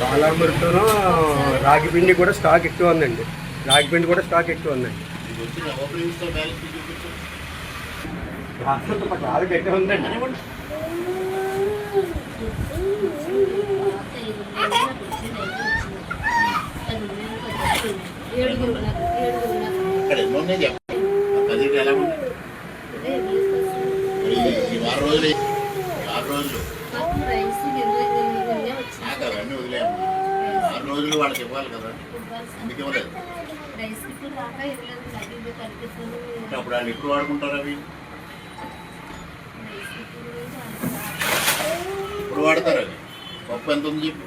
పాలామృతను రాగి పిండి కూడా స్టాక్ ఎక్కువ ఉందండి. రాగి పిండి కూడా స్టాక్ ఎక్కువ ఉందండి. చాలా ఉందండి ఏడుగురు ఉన్నారు. ఏడుగురు ఉన్నారు ఇక్కడ ఎన్ని ఉన్నాయి చెప్పండి ఆ పదిహేను ఎలా ఉన్నాయి అదే మరి ఈ వారం రోజులు ఈ ఆరు రోజులు మాకు రైస్ గిన్నె గిన్నె వచ్చింది నాకు అవన్నీ వదిలేము ఆరు రోజులు వాళ్ళకి ఇవ్వాలి కదా ఎందుకు ఇవ్వలేదు రైస్ ఇప్పుడు దాకా ఇవ్వలేదు లగ్గి కనిపిస్తుంది అంటే అప్పుడు వాళ్ళు ఎప్పుడు వాడుకుంటారు అవి? ఎప్పుడు ఇప్పుడు వాడతారు అవి? పప్పు ఎంత ఉంది చెప్పు.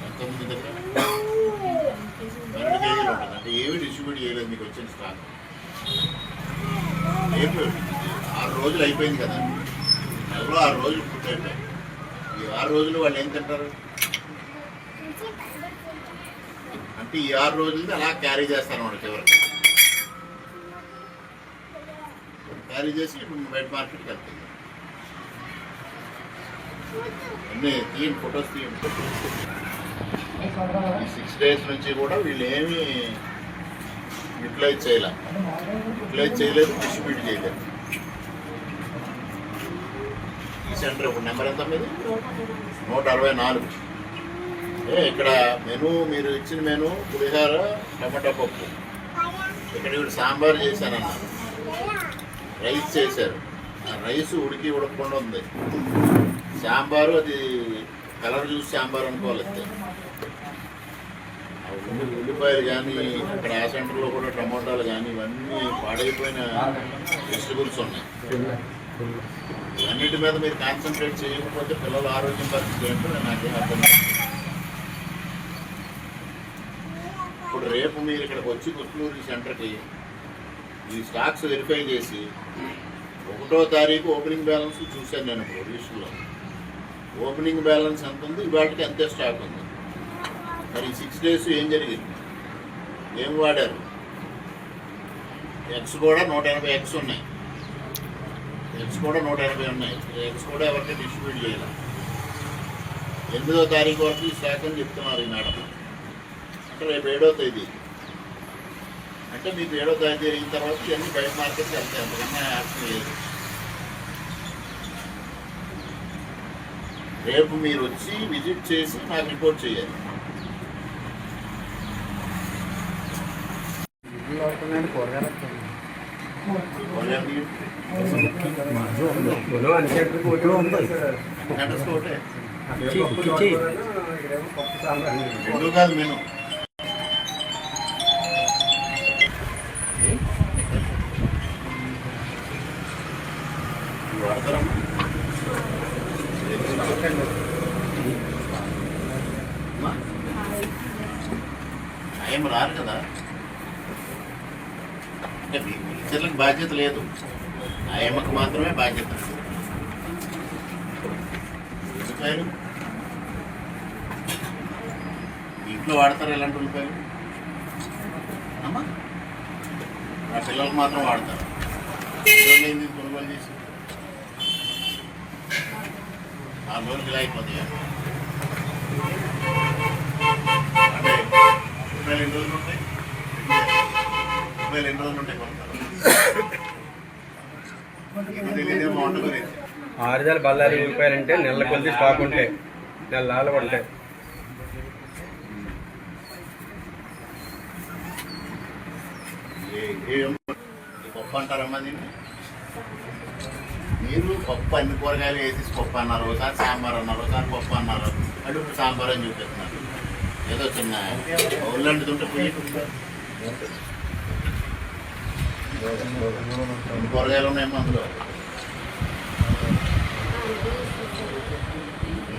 ఎంత ఉంది అంటే ఏమి డిస్ట్రిబ్యూట్ చేయలేదు మీకు వచ్చిన స్టాక్. అయిపోయి ఆరు రోజులు అయిపోయింది కదా. నెలలో ఆరు రోజులు పూర్తి ఈ ఆరు రోజులు వాళ్ళు ఏం తింటారు? అంటే ఈ ఆరు రోజులది అలా క్యారీ చేస్తారు అన్నమాట చివరికి. క్యారీ చేసి ఇప్పుడు బయట మార్కెట్కి వెళ్తుంది అన్నీ తీయండి ఫొటోస్ తీయండి సిక్స్ డేస్ నుంచి కూడా వీళ్ళు ఏమీ యూటిలైజ్ చేయలే. యూటిలైజ్ చేయలేదు డిస్ట్రిబ్యూట్ చేయలేదు ఈ సెంటర్ ఇప్పుడు నెంబర్ ఎంత మీది? నూట అరవై నాలుగు ఇక్కడ మెను మీరు ఇచ్చిన మెను పులిహార టమాటా పప్పు. ఇక్కడ ఇప్పుడు సాంబార్ చేశానన్నారు రైస్ చేశారు. ఆ రైస్ ఉడికి ఉడకకుండా ఉంది. సాంబారు అది కలర్ చూసి సాంబార్ అనుకోవాలి ఉల్లిపాయలు కానీ అక్కడ ఆ సెంటర్లో కూడా టమోటాలు కానీ ఇవన్నీ పాడైపోయిన వెజిటబుల్స్ ఉన్నాయి. అన్నిటి మీద మీరు కాన్సన్ట్రేట్ చేయకపోతే పిల్లల ఆరోగ్యం పరిస్థితి ఏంటో నేను నాకేం అర్థం ఇప్పుడు రేపు మీరు ఇక్కడికి వచ్చి కుట్లూరు సెంటర్కి ఈ స్టాక్స్ వెరిఫై చేసి ఒకటో తారీఖు ఓపెనింగ్ బ్యాలెన్స్ చూశాను నేను ఇప్పుడు లిస్టులో ఓపెనింగ్ బ్యాలెన్స్ ఎంత ఉంది? ఇవాటికి అంతే స్టాక్ ఉంది. మరి సిక్స్ డేస్ ఏం జరిగింది? ఏం వాడారు? ఎక్స్ కూడా నూట ఎనభై ఎక్స్ ఉన్నాయి. ఎగ్స్ కూడా నూట ఎనభై ఉన్నాయి. ఎగ్స్ కూడా ఎవరికి డిస్ట్రిబ్యూట్ చేయాలి. ఎనిమిదో తారీఖు వరకు ఈ స్టాక్ అని చెప్తున్నారు ఈ మేడం. అంటే రేపు ఏడో తేదీ. అంటే మీకు ఏడో తేదీ జరిగిన తర్వాత ఇవన్నీ బయట మార్కెట్కి వెళ్తాయి అందుకన్నా యాక్షన్ లేదు. రేపు మీరు వచ్చి విజిట్ చేసి నాకు రిపోర్ట్ చేయాలి. వాళ్ళని మనం అన్ని సెంటర్ పోటీ ఉంది అడ్రస్ ఒకటే ఇచ్చేయి. రెండు కాదు నేను వాడతారమ్మా అమ్మా? ఆయన రారు కదా అంటే మీ బాధ్యత లేదు. ఆ ఎమ్మకు మాత్రమే బాధ్యత. ఉల్లిపాయలు ఇంట్లో వాడతారు ఎలాంటి ఉల్లిపాయలు? అమ్మా నా పిల్లలకు మాత్రం వాడతారు. ఇదిగోండి ఏంది కొనుగోలు చేసి. ఆ రోజులు ఇలా అయిపోతాయి? అంటే ఉల్లిపాయలు ఎన్ని రోజులు ఉంటాయి? ఉల్లిపాయలు ఎన్ని రోజులు ఉంటాయి కొంటారు ఇది తెలియదేమో బల్లారి రూపాయలంటే నెల కొద్ది స్టాక్ ఉంటాయి నెల నాలుగు ఉంటాయి పప్పు అంటారమ్మా దీన్ని మీరు పప్పు అన్ని కూరగాయలు వేసేసి పప్పు అన్నారు ఒకసారి సాంబార్ అన్నారు ఒకసారి పప్పు అన్నారు అంటే ఇప్పుడు సాంబార్ అని చూపిస్తున్నారు ఏదో చిన్న ఒళ్ళంటిది పోయి కూరగాయలు ఉన్నాయమ్మా అందులో.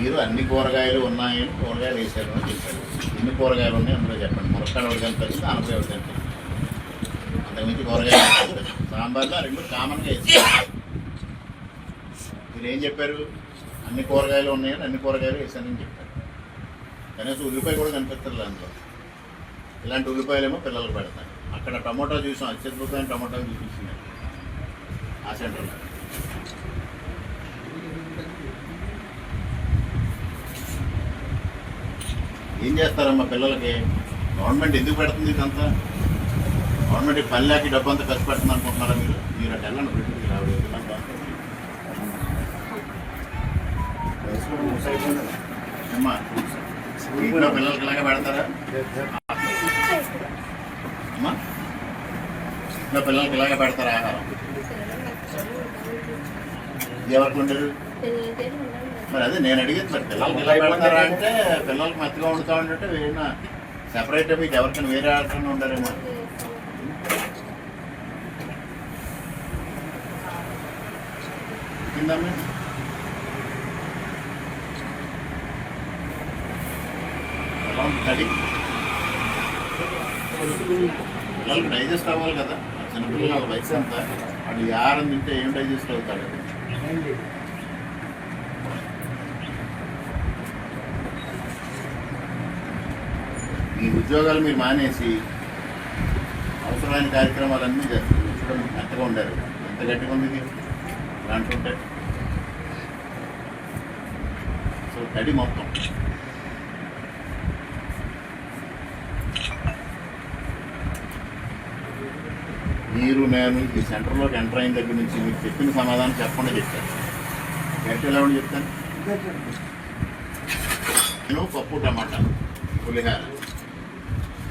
మీరు అన్ని కూరగాయలు ఉన్నాయని కూరగాయలు వేసారు అని చెప్పారు. ఎన్ని కూరగాయలు ఉన్నాయి అందులో చెప్పండి. మురక్కాడ ఒకటి కనిపిస్తుంది అనపై ఒకటి అంతకుమించి కూరగాయలు సాంబార్లో రెండు కామన్గా వేసారు మీరు ఏం చెప్పారు? అన్ని కూరగాయలు ఉన్నాయని అన్ని కూరగాయలు వేసానని చెప్పారు. కనీసం ఉల్లిపాయ కూడా కనిపిస్తారు అందులో. ఇలాంటి ఉల్లిపాయలేమో పిల్లలకు పెడతాను అక్కడ టమాటా చూసాం అత్యద్భుతమైన టమాటో చూపించింది ఆ సెంటర్లో ఏం చేస్తారమ్మా పిల్లలకి? గవర్నమెంట్ ఎందుకు పెడుతుంది ఇదంతా? గవర్నమెంట్ పల్లెకి డబ్బు అంతా ఖర్చు పెడుతుంది అనుకుంటున్నారా మీరు? మీరు అటు వెళ్ళండి పెట్టుకుని రావాలి. అమ్మా ఇంట్లో పిల్లలకి ఇలాగే పెడతారా? అమ్మా ఇంట్లో పిల్లలకి ఇలాగే పెడతారా? ఆహారం ఎవరికి ఉండరు మరి అదే నేను అడిగేది మరి పిల్లలకి ఇలా పెడతారా అంటే పిల్లలకి మెత్తగా వండుతా ఉంటే వేరే సెపరేట్ మీకు ఎవరికైనా వేరే ఆటలు ఉండరేమో. తిందామే ఎలా ఉంది కడి పిల్లలకి డైజెస్ట్ అవ్వాలి కదా. చిన్నపిల్లల వయసు ఎంత? వాడు ఆహారం తింటే ఏం డైజెస్ట్ అవుతాడు ఈ ఉద్యోగాలు మీరు మానేసి అవసరమైన కార్యక్రమాలన్నీ చేస్తారు. చూడండి మెత్తగా ఉండారు. ఎంత గట్టిగా ఉంది ఇది? ఉంటాయి సో తడి మొత్తం. మీరు నేను ఈ సెంటర్లోకి ఎంటర్ అయిన దగ్గర నుంచి మీరు చెప్పిన సమాధానం చెప్పకుండా చెప్పాను గట్టి ఎలా ఉండి చెప్తాను? నేను పప్పు టమాటా పులిహార.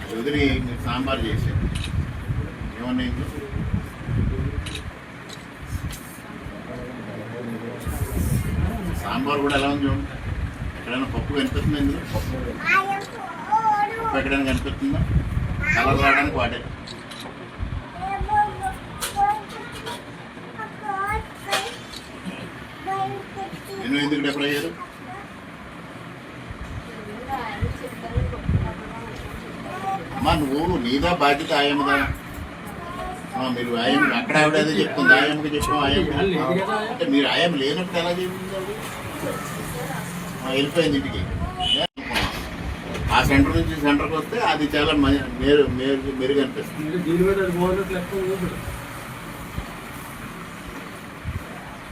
అది వదిలి మీరు సాంబార్ చేశారు ఏమన్నా సాంబార్ కూడా ఎలా ఉంది చూడండి ఎక్కడైనా పప్పు కనిపిస్తుంది ఇందులో? పప్పు ఎక్కడైనా కనిపిస్తుందా? కలర్ రావడానికి వాడే నేను ఎందుకు డెఫర్ అయ్యారు? అమ్మా నువ్వు నీదా బాధ్యత ఆయమ్మదా? మీరు ఆయం అక్కడ ఆవిడ అదే చెప్తుంది ఆయమ్మకి చెప్పాం అంటే మీరు ఆయం లేనప్పుడు ఎలా చెప్తుంది వెళ్ళిపోయింది ఇంటికి. ఆ సెంటర్ నుంచి సెంటర్కి వస్తే అది చాలా మ- మేరు మేరు మెరుగు అనిపిస్తుంది.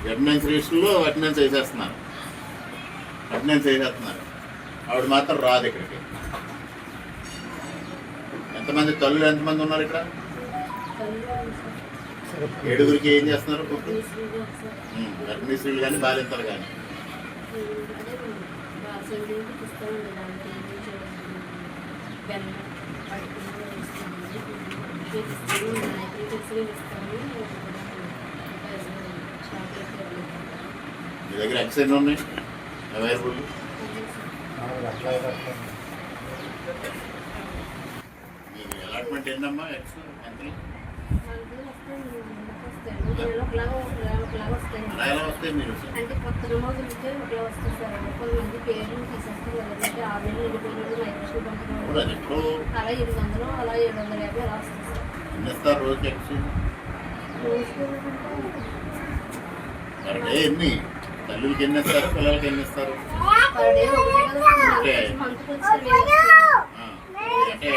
అటెండెన్స్ లిస్టులో అటెండెన్స్ వేసేస్తున్నారు. అటెండెన్స్ వేసేస్తున్నారు ఆవిడ మాత్రం రాదు ఇక్కడికి. ఎంతమంది తల్లులు ఎంతమంది ఉన్నారు ఇక్కడ? ఏడుగురికి ఏం చేస్తున్నారు ఫుడ్ ఉమ్, గర్భిణీ స్త్రీలు కానీ బాలింతలు కానీ మీ దగ్గర ఎక్స్ ఎన్ని ఉన్నాయి? అలాట్మెంట్ ఏంటమ్మా ఎక్స్ అంటే కొత్త నమోదు ఉంటే ఒకలా వస్తుంది సార్ కొంతమంది పేర్లు తీసేస్తారు ఆరు నెలలు వెళ్ళిపోయిన మైగ్రేషన్ ఇప్పుడు అది అలా ఎనిమిది వందలు అలా ఏడు వందల యాభై అలా వస్తుంది సార్ రోజుకి ఎన్ని తల్లులకి ఎన్ని ఇస్తారు? పిల్లలకి ఎన్ని ఇస్తారు? అంటే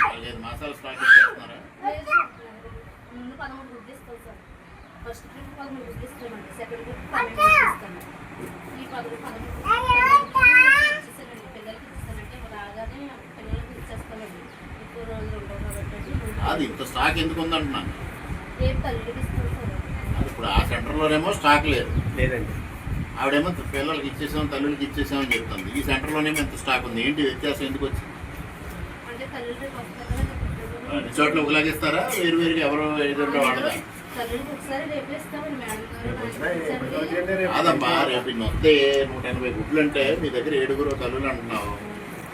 నాలుగైదు మాసాలు ఉండవు కాబట్టి అది ఇంత స్టాక్ ఎందుకు ఉందంటున్నాను? ఇప్పుడు ఆ సెంటర్లోనేమో స్టాక్ లేదు. లేదండి. ఆవిడేమో పిల్లలకి ఇచ్చేసాం తల్లులకి ఇచ్చేసామని చెప్తుంది. ఈ సెంటర్లోనేమో ఎంత స్టాక్ ఉంది. ఏంటి వ్యత్యాసం? ఎందుకు వచ్చింది చోట్ల ఒకలాగిస్తారా? వేరు వేరుగా ఎవరో ఏదంటే తల్లికి ఒకసారి రేపు వస్తే నూట ఎనభై గుడ్లు అంటే మీ దగ్గర ఏడుగురు తల్లులు అంటున్నావు.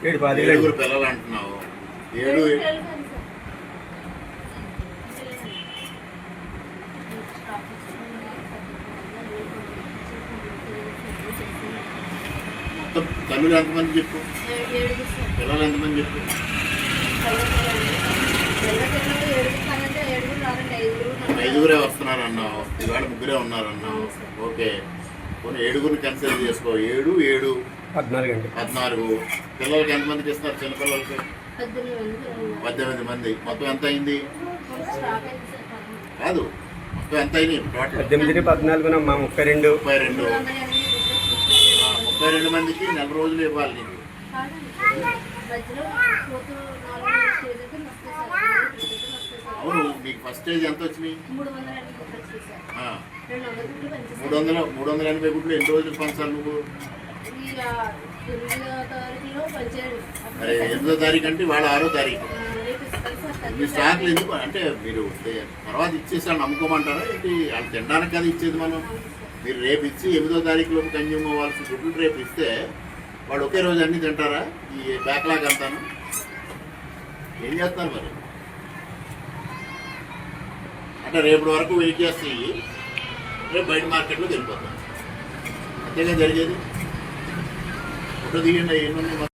ఏడుగురు పిల్లలు అంటున్నావు. ఏడు మొత్తం తల్లులు ఎంతమంది చెప్పు. పిల్లలు ఎంతమంది చెప్పు. ఐదుగురే వస్తున్నారు అన్నావు ఇవాళ ముగ్గురే ఉన్నారు అన్నావు ఓకే. పోనీ ఏడుగురిని కన్సిడర్ చేసుకో. ఏడు ఏడు. పద్నాలుగు పద్నాలుగు. పిల్లలకి ఎంతమందికి ఇస్తారు చిన్నపిల్లలకి పద్దెనిమిది మంది. మొత్తం ఎంత అయింది? అయింది. కాదు. మొత్తం ఎంత టోటల్. పద్దెనిమిది పద్నాలుగునమ్మా ముప్పై రెండు. ముప్పై రెండు మూడు వందల ఎనభై గుడ్లు ఆ, ముప్పై రెండు మందికి నెల రోజులు ఇవ్వాలి నీకు. అవును మీకు ఫస్ట్ స్టేజ్ ఎంత వచ్చినాయి? మూడు వందల మూడు వందల ఎనభై గుడ్లు ఎన్ని రోజులు పంచాలి నువ్వు? మరి ఎనిమిదో తారీఖు అంటే వాళ్ళ ఆరో తారీఖు. మీ స్టాక్లు ఎందుకు? అంటే మీరు తర్వాత తర్వాత ఇచ్చేసాను నమ్ముకోమంటారా? ఏంటి వాళ్ళు తినడానికి కదా ఇచ్చేది మనం? మీరు రేపు ఇచ్చి ఎనిమిదో తారీఖులోపు కన్జ్యూమ్ అవ్వాల్సిన గుడ్లు రేపు ఇస్తే వాడు ఒకే రోజు అన్ని తింటారా? ఈ బ్యాక్లాగ్ అంతాను. ఏం చేస్తారు మరి? అంటే రేపటి వరకు వెయిట్ చేస్తే రేపు బయట మార్కెట్లో వెళ్ళిపోతాం అంతేగా జరిగేది. ఫోటో దిగండి ఎన్ని